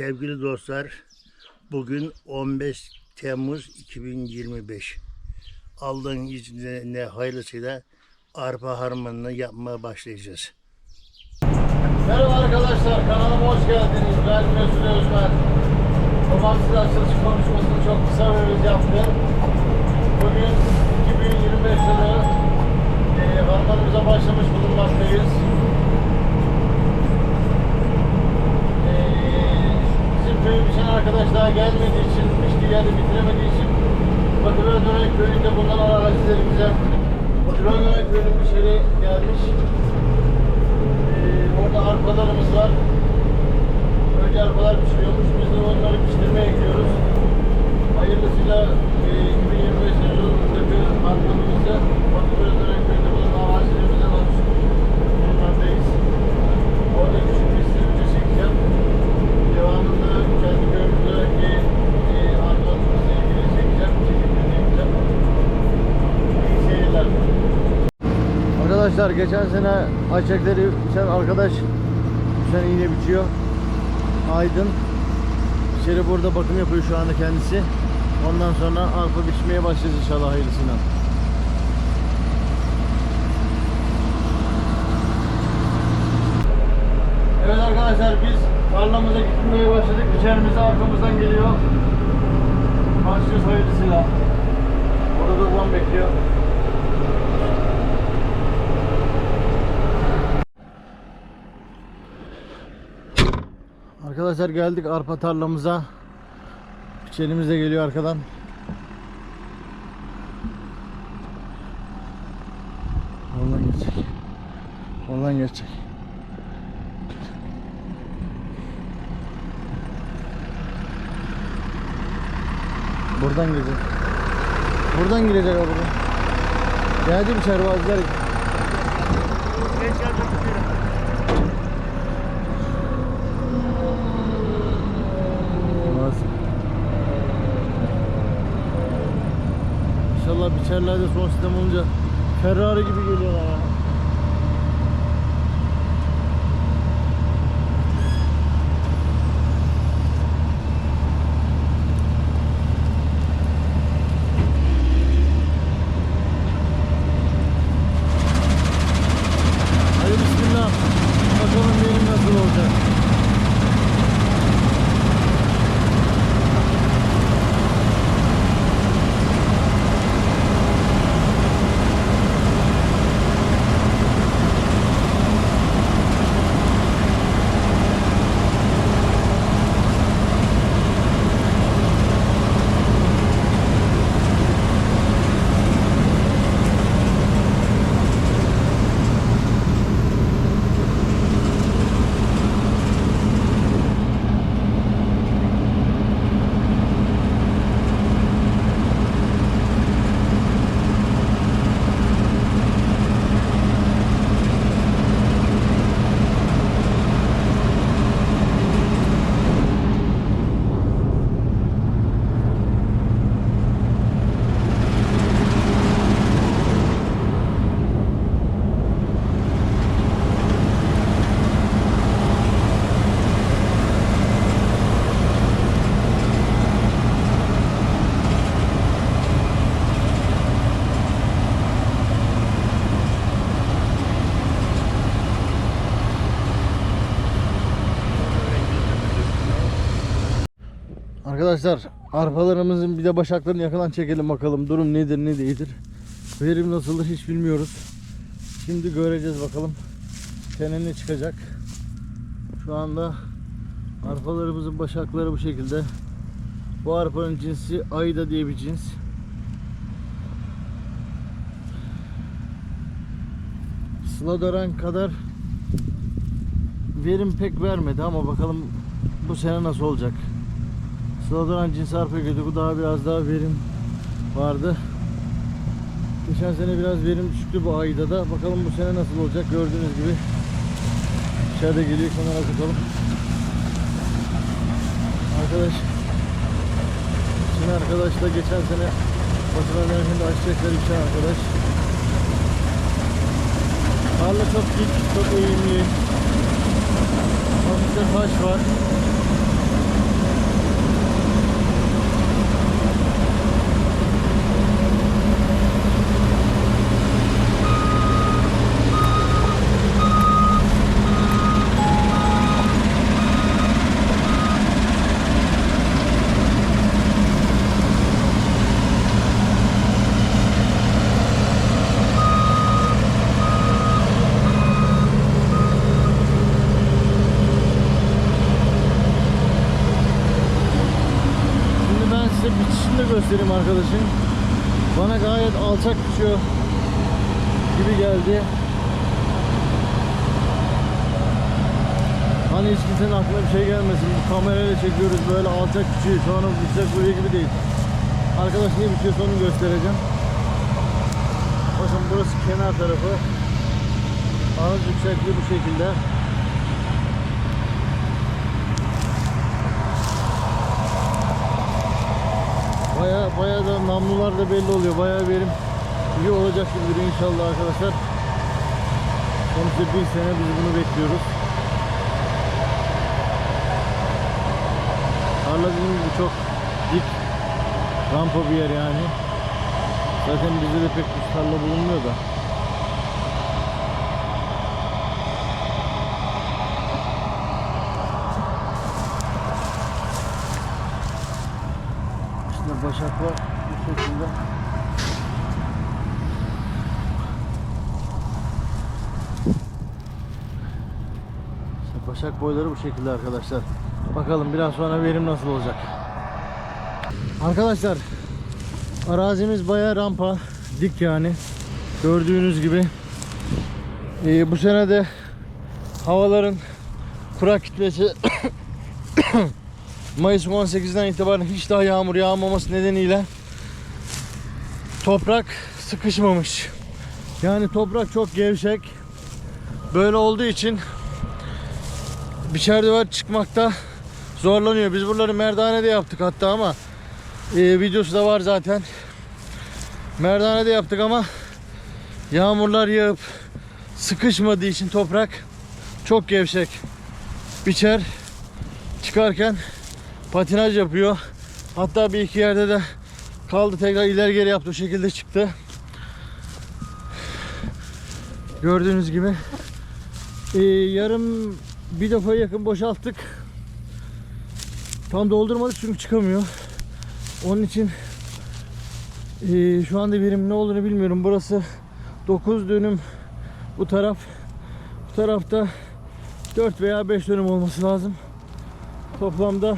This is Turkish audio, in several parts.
Sevgili dostlar, bugün 15 Temmuz 2025. Allah'ın izniyle hayırlısıyla arpa harmanını yapmaya başlayacağız. Merhaba arkadaşlar, kanalıma hoş geldiniz. Ben Mesut Özmen. Babam açılış konuşmasını çok kısa ve öz yaptı. Bugün 2025 yılı e, harmanımıza başlamış bulunmaktayız. E, bizim köyü biçen arkadaş daha gelmediği için, biçtiği yerde bitiremediği için Batı Dönek köyünde bulunan arazilerimize Batı Dönek köyünün bir şehri gelmiş. Ee, orada arpalarımız var. Önce arpalar pişiriyormuş. Biz de onları pişirmeye gidiyoruz. Hayırlısıyla e, 2025 yılındaki arpamızı Bakırköy Dönek Köyü'nde bulunan arazilerimizden almış bulunmaktayız. Orada küçük bir size video çekeceğim. Devamında kendi köyümüzdeki e, arpalarımızla ilgili çekeceğim. Çekimlerini yapacağım. İyi seyirler. Arkadaşlar geçen sene ayçiçekleri biçen arkadaş bu sene iğne biçiyor. Aydın. İçeri burada bakım yapıyor şu anda kendisi. Ondan sonra arpa biçmeye başlayacağız inşallah hayırlısıyla. Evet arkadaşlar biz tarlamıza gitmeye başladık. İçerimize arkamızdan geliyor. Başlıyoruz hayırlısıyla. Orada da bekliyor. Arkadaşlar geldik arpa tarlamıza. Biçelimiz de geliyor arkadan. Oradan geçecek. Oradan geçecek. Buradan girecek. Buradan girecek abi buradan. Geldi bir çarvazlar. Nasıl? İnşallah biçerlerde son sistem olunca Ferrari gibi geliyorlar ya. Hadi bismillah. Bakalım benim nasıl olacak. Arkadaşlar arpalarımızın bir de başaklarını yakından çekelim bakalım durum nedir ne değildir. Verim nasıldır hiç bilmiyoruz. Şimdi göreceğiz bakalım. Sene ne çıkacak. Şu anda arpalarımızın başakları bu şekilde. Bu arpanın cinsi Ayda diye bir cins. Sladoran kadar verim pek vermedi ama bakalım bu sene nasıl olacak. Sıradan cins arpa. Bu daha biraz daha verim vardı. Geçen sene biraz verim düşüktü bu ayda da. Bakalım bu sene nasıl olacak gördüğünüz gibi. İçeride geliyor kenara tutalım. Arkadaş Şimdi arkadaş da geçen sene Batıran Erkin'de açacaklar şey arkadaş. Tarla çok dik, çok eğimli. Hafifte taş var. Açısını da göstereyim arkadaşım. Bana gayet alçak düşüyor gibi geldi. Hani hiç kimsenin aklına bir şey gelmesin. Bu kamerayla çekiyoruz böyle alçak düşüyor. Şu an yüksek buraya gibi değil. Arkadaş niye bitiyorsa onu göstereceğim. Bakın burası kenar tarafı. Ağız yüksekliği bu şekilde. Baya baya da namlular da belli oluyor. Baya verim iyi olacak gibi inşallah arkadaşlar. Sonuçta bir sene biz bunu bekliyoruz. Tarla dediğim gibi çok dik rampa bir yer yani. Zaten bizde de pek bir tarla bulunmuyor da. İşte başaklar bu şekilde. İşte başak boyları bu şekilde arkadaşlar. Bakalım biraz sonra verim nasıl olacak. Arkadaşlar arazimiz baya rampa dik yani. Gördüğünüz gibi. Ee, bu sene de havaların kurak kitlesi Mayıs 18'den itibaren hiç daha yağmur yağmaması nedeniyle toprak sıkışmamış. Yani toprak çok gevşek. Böyle olduğu için biçer duvar çıkmakta zorlanıyor. Biz buraları merdanede yaptık hatta ama e, videosu da var zaten. Merdanede yaptık ama yağmurlar yağıp sıkışmadığı için toprak çok gevşek. Biçer çıkarken patinaj yapıyor. Hatta bir iki yerde de kaldı tekrar ileri geri yaptı o şekilde çıktı. Gördüğünüz gibi e, yarım bir defa yakın boşalttık. Tam doldurmadık çünkü çıkamıyor. Onun için e, şu anda verim ne olduğunu bilmiyorum. Burası 9 dönüm bu taraf. Bu tarafta 4 veya 5 dönüm olması lazım. Toplamda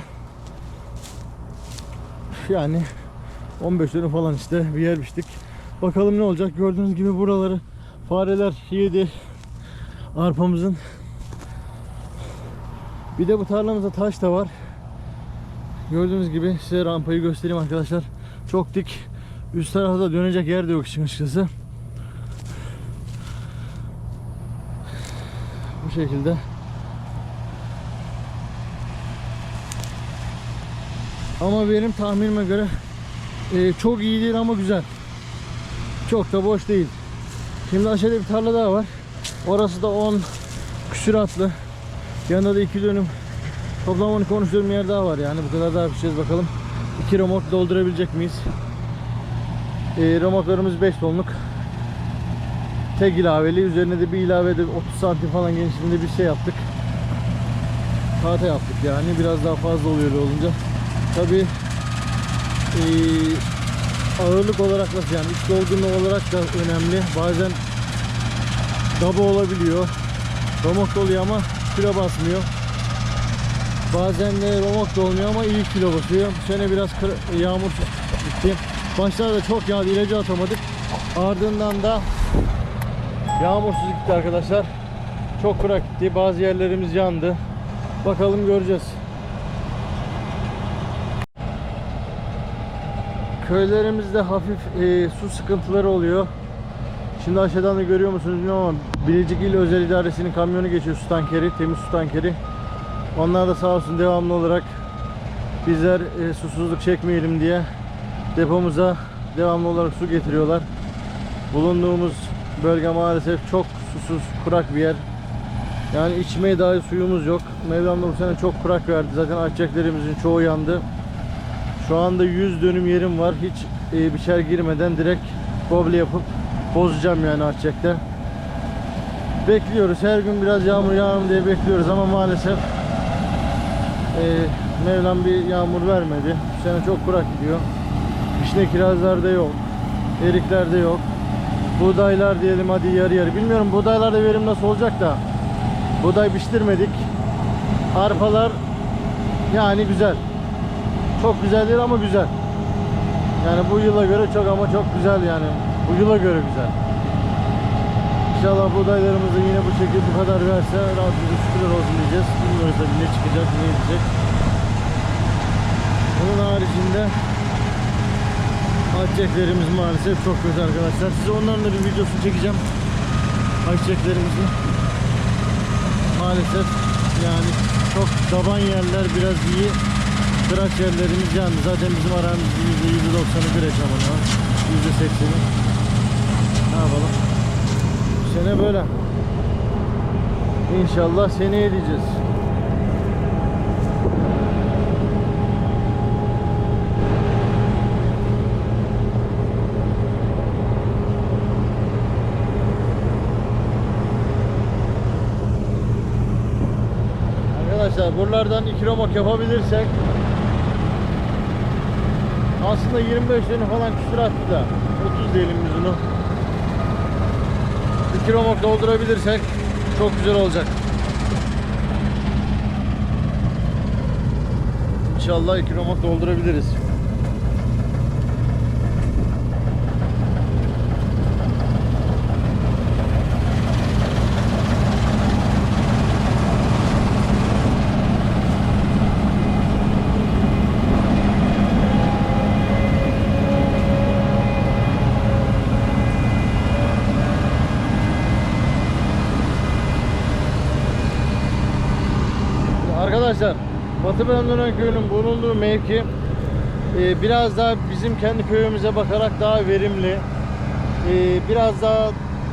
yani 15 dönüm falan işte bir yer biçtik. Bakalım ne olacak. Gördüğünüz gibi buraları fareler yedi arpamızın. Bir de bu tarlamızda taş da var. Gördüğünüz gibi size rampayı göstereyim arkadaşlar. Çok dik. Üst tarafta dönecek yer de yok işin açıkçası. Bu şekilde. Ama benim tahminime göre e, çok iyi değil ama güzel. Çok da boş değil. Şimdi aşağıda bir tarla daha var. Orası da 10 küsuratlı. Yanında da 2 dönüm Toplam 12 13 dönüm yer daha var yani bu kadar daha yapacağız bakalım. 2 remork doldurabilecek miyiz? E, remorklarımız 5 tonluk. Tek ilaveli. Üzerine de bir ilave de 30 santim falan genişliğinde bir şey yaptık. Tahta yaptık yani. Biraz daha fazla oluyor olunca. Tabi ağırlık olarak nasıl yani iç dolgunluğu olarak da önemli. Bazen daba olabiliyor. Romok oluyor ama kilo basmıyor. Bazen de romak da olmuyor ama iyi kilo basıyor. Bu sene biraz yağmur gitti. Başlarda çok yağdı ilacı atamadık. Ardından da yağmursuz gitti arkadaşlar. Çok kurak gitti. Bazı yerlerimiz yandı. Bakalım göreceğiz. Köylerimizde hafif e, su sıkıntıları oluyor. Şimdi aşağıdan da görüyor musunuz bilmiyorum ama Bilecik İl Özel İdaresi'nin kamyonu geçiyor su tankeri, temiz su tankeri. Onlar da sağ olsun devamlı olarak bizler e, susuzluk çekmeyelim diye depomuza devamlı olarak su getiriyorlar. Bulunduğumuz bölge maalesef çok susuz, kurak bir yer. Yani içmeye dahi suyumuz yok. Mevlam da bu sene çok kurak verdi. Zaten açacaklarımızın çoğu yandı. Şu anda 100 dönüm yerim var. Hiç e, biçer girmeden direkt goble yapıp bozacağım yani açacakta. Bekliyoruz. Her gün biraz yağmur yağar diye bekliyoruz ama maalesef e, Mevlam bir yağmur vermedi. Bu sene çok kurak gidiyor. Vişne kirazlarda yok. Eriklerde yok. Buğdaylar diyelim hadi yarı yarı. Bilmiyorum buğdaylarda verim nasıl olacak da. Buğday biçtirmedik. Arpalar yani güzel. Çok güzel değil ama güzel. Yani bu yıla göre çok ama çok güzel yani. Bu yıla göre güzel. İnşallah buğdaylarımızı yine bu şekilde bu kadar verse Rabbimize şükürler olsun diyeceğiz. Bilmiyoruz tabii ne çıkacak, ne gidecek. Bunun haricinde Ayçiçeklerimiz maalesef çok kötü arkadaşlar. Size onların da bir videosunu çekeceğim. Ayçiçeklerimizin. Maalesef yani çok daban yerler biraz iyi. Kıraç yerlerimiz yandı. Zaten bizim aramızda %90'ı güreş ama %80'i. Ne yapalım? Sene böyle. İnşallah seneye diyeceğiz. Arkadaşlar buralardan 2 romok yapabilirsek aslında 25 tane falan küsur attı da. 30 diyelim biz bunu. 2 romok doldurabilirsek çok güzel olacak. İnşallah 2 romok doldurabiliriz Arkadaşlar Batı Bendören köyünün bulunduğu mevki e, biraz daha bizim kendi köyümüze bakarak daha verimli e, biraz daha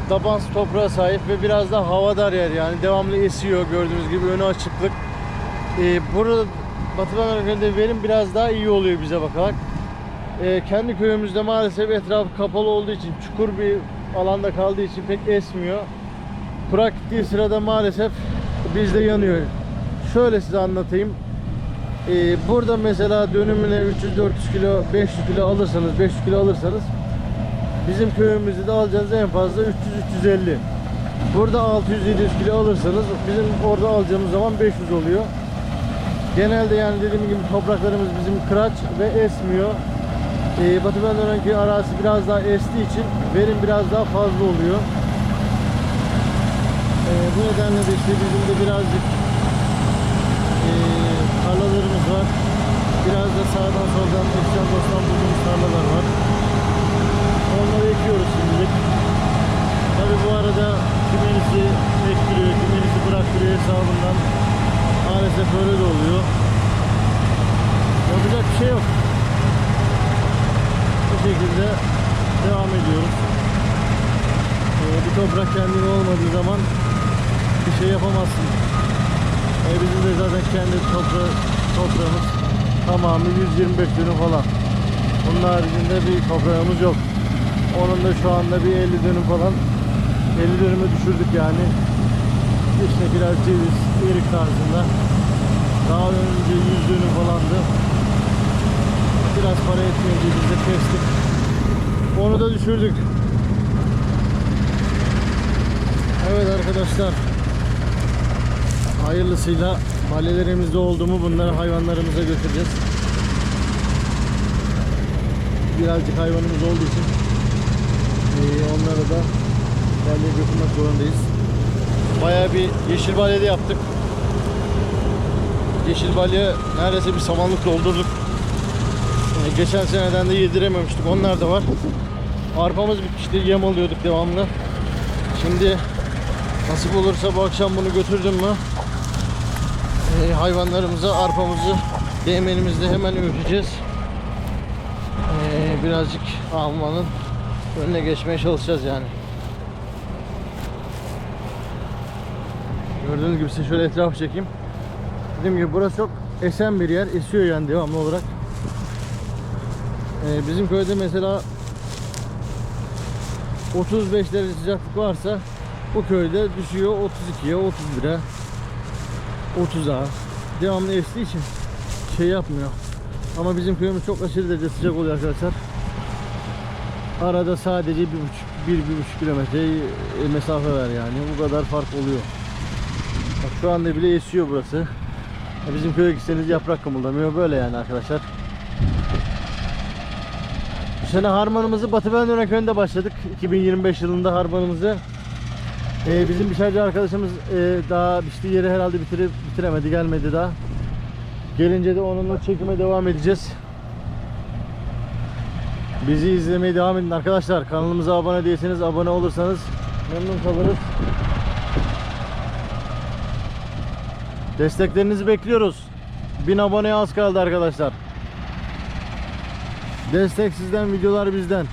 taban toprağa sahip ve biraz daha havadar yer. Yani devamlı esiyor gördüğünüz gibi önü açıklık. E, burada Batı Bendören köyünde verim biraz daha iyi oluyor bize bakarak. E, kendi köyümüzde maalesef etrafı kapalı olduğu için çukur bir alanda kaldığı için pek esmiyor. Kurak gittiği sırada maalesef bizde yanıyor şöyle size anlatayım. Ee, burada mesela dönümüne 300-400 kilo, 500 kilo alırsanız, 500 kilo alırsanız bizim köyümüzde de alacağınız en fazla 300-350. Burada 600-700 kilo alırsanız bizim orada alacağımız zaman 500 oluyor. Genelde yani dediğim gibi topraklarımız bizim kıraç ve esmiyor. Ee, Batı Bendören köy arazisi biraz daha estiği için verim biraz daha fazla oluyor. Ee, bu nedenle de işte bizim de birazcık e, tarlalarımız var. Biraz da sağdan soldan eşyan dosttan bulduğumuz tarlalar var. Onları ekiyoruz şimdilik. Tabi bu arada kimenisi ektiriyor, kimenisi bıraktırıyor hesabından. Maalesef öyle de oluyor. Yapacak bir şey yok. Bu şekilde devam ediyoruz. Ee, bir toprak kendine olmadığı zaman bir şey yapamazsın. E bizim de zaten kendi topra toprağımız tamamı 125 dönüm falan. Bunun haricinde bir toprağımız yok. Onun da şu anda bir 50 dönüm falan 50 dönüme düşürdük yani. İşte biraz ceviz, erik tarzında. Daha önce 100 dönüm falandı. Biraz para etmeyince biz de kestik. Onu da düşürdük. Evet arkadaşlar hayırlısıyla mahallelerimizde oldu mu bunları hayvanlarımıza götüreceğiz. Birazcık hayvanımız olduğu için eee, onları da derneğe götürmek zorundayız. Bayağı bir yeşil balya da yaptık. Yeşil balya neredeyse bir samanlık doldurduk. Yani geçen seneden de yedirememiştik. Onlar da var. Arpamız bitmişti. Yem alıyorduk devamlı. Şimdi Nasip olursa bu akşam bunu götürdüm mü e, hayvanlarımıza arpamızı değmenimizde hemen öğüteceğiz. E, birazcık almanın önüne geçmeye çalışacağız yani. Gördüğünüz gibi size şöyle etrafı çekeyim. Dediğim gibi burası çok esen bir yer. Esiyor yani devamlı olarak. E, bizim köyde mesela 35 derece sıcaklık varsa bu köyde düşüyor 32'ye 31'e 30'a devamlı estiği için şey yapmıyor. Ama bizim köyümüz çok aşırı derece sıcak oluyor arkadaşlar. Arada sadece bir buçuk, bir, bir buçuk kilometre e, mesafe var yani. Bu kadar fark oluyor. Bak şu anda bile esiyor burası. Ya Bizim köye gitseniz yaprak kımıldamıyor. Böyle yani arkadaşlar. sene harmanımızı Batı Bendören köyünde başladık. 2025 yılında harmanımızı. Ee, bizim biçerci arkadaşımız e, daha biçtiği yeri herhalde bitirip bitiremedi, gelmedi daha. Gelince de onunla çekime devam edeceğiz. Bizi izlemeye devam edin arkadaşlar. Kanalımıza abone değilseniz abone olursanız memnun kalırız. Desteklerinizi bekliyoruz. 1000 aboneye az kaldı arkadaşlar. Destek sizden, videolar bizden.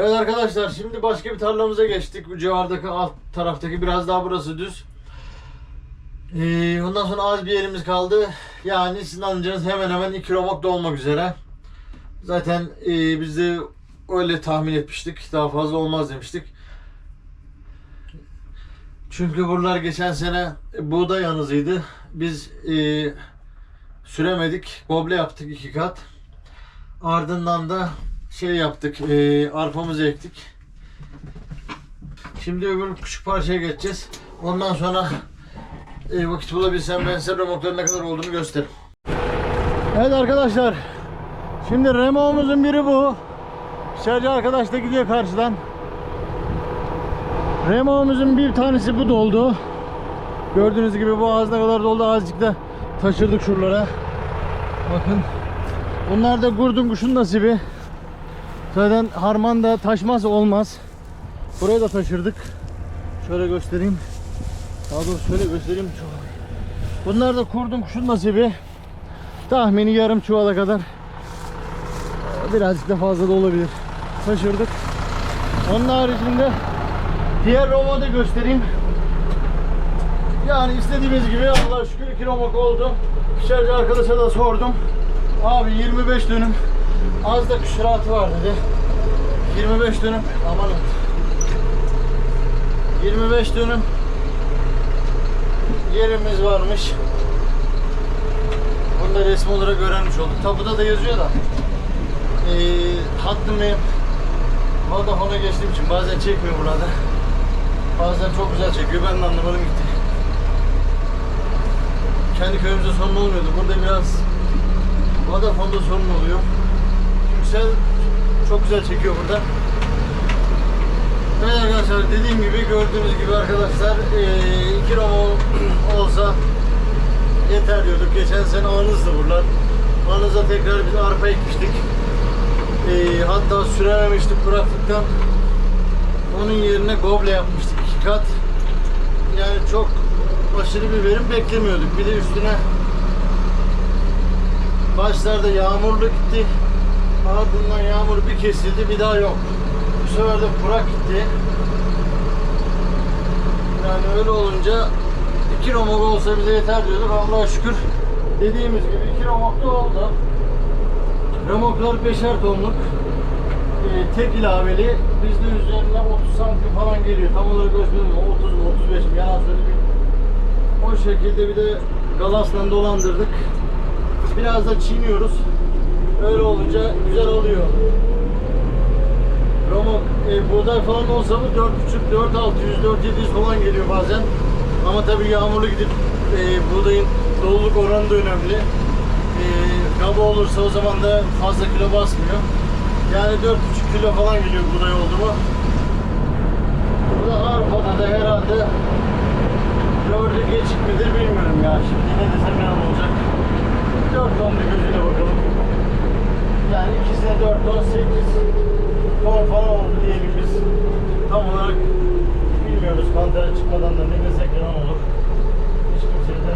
Evet arkadaşlar şimdi başka bir tarlamıza geçtik. Bu civardaki alt taraftaki biraz daha burası düz. Ee, ondan sonra az bir yerimiz kaldı. Yani sizin anlayacağınız hemen hemen 2 romak olmak üzere. Zaten e, biz de öyle tahmin etmiştik. Daha fazla olmaz demiştik. Çünkü buralar geçen sene buğday yanızıydı. Biz e, süremedik. Goble yaptık iki kat. Ardından da şey yaptık. E, arpamızı ektik. Şimdi öbür küçük parçaya geçeceğiz. Ondan sonra e, vakit bulabilsem ben size remokların ne kadar olduğunu gösteririm. Evet arkadaşlar. Şimdi remoğumuzun biri bu. Şarjı arkadaş da gidiyor karşıdan. Remoğumuzun bir tanesi bu doldu. Gördüğünüz gibi bu ağzına kadar doldu. Azıcık da taşırdık şuralara. Bakın. Bunlar da kurdun kuşun nasibi. Zaten harman da taşmaz olmaz. Buraya da taşırdık. Şöyle göstereyim. Daha doğrusu şöyle göstereyim. Bunlar da kurdun kuşun nasibi. Tahmini yarım çuvala kadar. Birazcık da fazla da olabilir. Taşırdık. Onun haricinde diğer Roma'da göstereyim. Yani istediğimiz gibi Allah'a şükür 2 romak oldu. İçeride arkadaşa da sordum. Abi 25 dönüm az da küsuratı var dedi. 25 dönüm amanın 25 dönüm yerimiz varmış. Bunu da resmi olarak öğrenmiş olduk. Tapuda da yazıyor da. Ee, hattım benim Vodafone'a geçtiğim için bazen çekmiyor burada. Bazen çok güzel çekiyor. Ben de anlamadım gitti. Kendi köyümüzde sorun olmuyordu. Burada biraz Vodafone'da sorun oluyor. Yüksel çok güzel çekiyor burada. Evet arkadaşlar dediğim gibi gördüğünüz gibi arkadaşlar eee, iki romo olsa yeter diyorduk. Geçen sene anızdı buralar. Anıza tekrar biz arpa ekmiştik. Eee, hatta sürememiştik bıraktıktan. Onun yerine goble yapmıştık iki kat. Yani çok aşırı bir verim beklemiyorduk. Bir de üstüne başlarda yağmurlu gitti. Ardından yağmur bir kesildi bir daha yok. Bu sefer de kurak gitti. Yani öyle olunca iki romok olsa bize yeter diyorduk. Allah'a şükür dediğimiz gibi iki romok da oldu. Romoklar beşer tonluk. Ee, tek ilaveli. Bizde üzerine 30 santim falan geliyor. Tam olarak ölçmedim ama 30 mu 35 mi yalan söyleyeyim. O şekilde bir de galasla dolandırdık. Biraz da çiğniyoruz. Öyle olunca güzel oluyor. Romok e, buğday falan olsa bu 4.5, 4.600, 4.700 falan geliyor bazen. Ama tabii yağmurlu gidip e, buğdayın doluluk oranı da önemli. E, kaba olursa o zaman da fazla kilo basmıyor. Yani 4.5 kilo falan geliyor buğday oldu mu. Bu da arpada da herhalde dördü geçik midir bilmiyorum ya. Şimdi ne desem ne olacak. 4 ton bir gözüyle bakalım. Yani ikisine 4 ton 8 ton falan oldu diyelim biz. Tam olarak bilmiyoruz kantara çıkmadan da ne desek yalan olur. Hiç kimseye de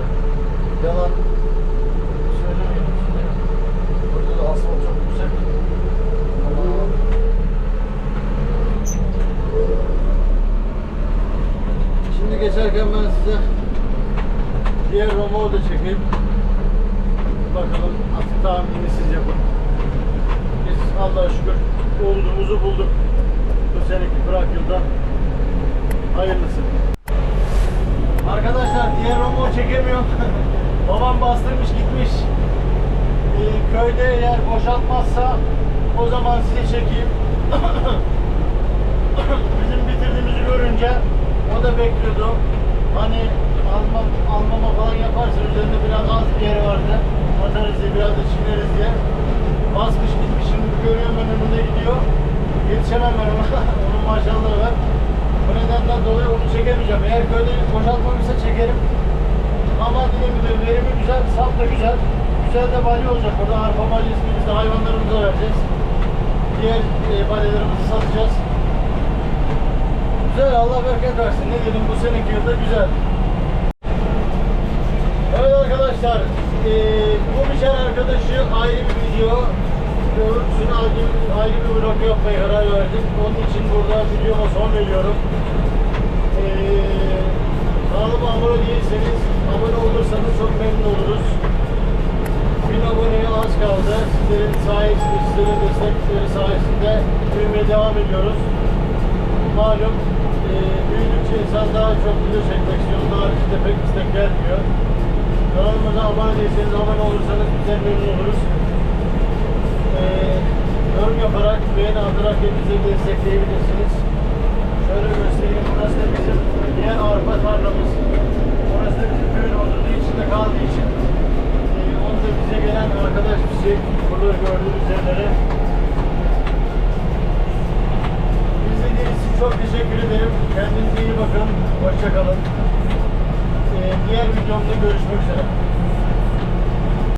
yalan şimdi. Burada da çok yüksek. Şimdi geçerken ben size diğer Roma'yı da çekeyim. Bakalım artık tahminini siz yapın. Biz Allah'a şükür umduğumuzu bulduk. Bu seneki bırak yılda hayırlısı. Arkadaşlar diğer Romo çekemiyorum. Babam bastırmış gitmiş. Ee, köyde eğer boşaltmazsa o zaman size çekeyim. Bizim bitirdiğimizi görünce o da bekliyordu. Hani alma, almama falan yaparsa üzerinde biraz az bir yeri vardı. Atarız diye biraz da çimleri basmış gitmiş şimdi görüyorum ben önünde gidiyor. Yetişemem ben. Onun maşallahı var. Bu nedenden dolayı onu çekemeyeceğim. Eğer köyde boşaltmamışsa çekerim. Ama dediğim gibi verimi güzel, saf da güzel. Güzel de balya olacak. Burada arpa balyasını biz de hayvanlarımıza vereceğiz. Diğer e, balyalarımızı satacağız. Güzel Allah bereket versin. Ne dedim bu seneki yılda güzel. Evet arkadaşlar, eee bu biçer arkadaşı ayrı bir video, görüntüsünü ayrı, ayrı bir vlog yapmaya karar verdim. Onun için burada videoma son veriyorum. Eee kanalıma abone değilseniz, abone olursanız çok memnun oluruz. Bin aboneye az kaldı. Sizlerin sayesinde, sizlerin destekleri sayesinde büyümeye devam ediyoruz. Malum eee büyüdükçe insan daha çok video çekmek istiyor. Daha işte pek istek gelmiyor. Kanalımıza abone değilseniz abone olursanız bizden memnun oluruz. Ee, yorum yaparak, beğeni atarak bizi destekleyebilirsiniz. Şöyle göstereyim. Burası da bizim diğer arpa tarlamız. Burası da bizim köyün olduğu içinde kaldığı için. Ee, onu da bize gelen arkadaş bizi burada gördüğünüz yerlere İzlediğiniz için çok teşekkür ederim. Kendinize iyi bakın. Hoşçakalın. Ee, diğer videomda görüşmek üzere.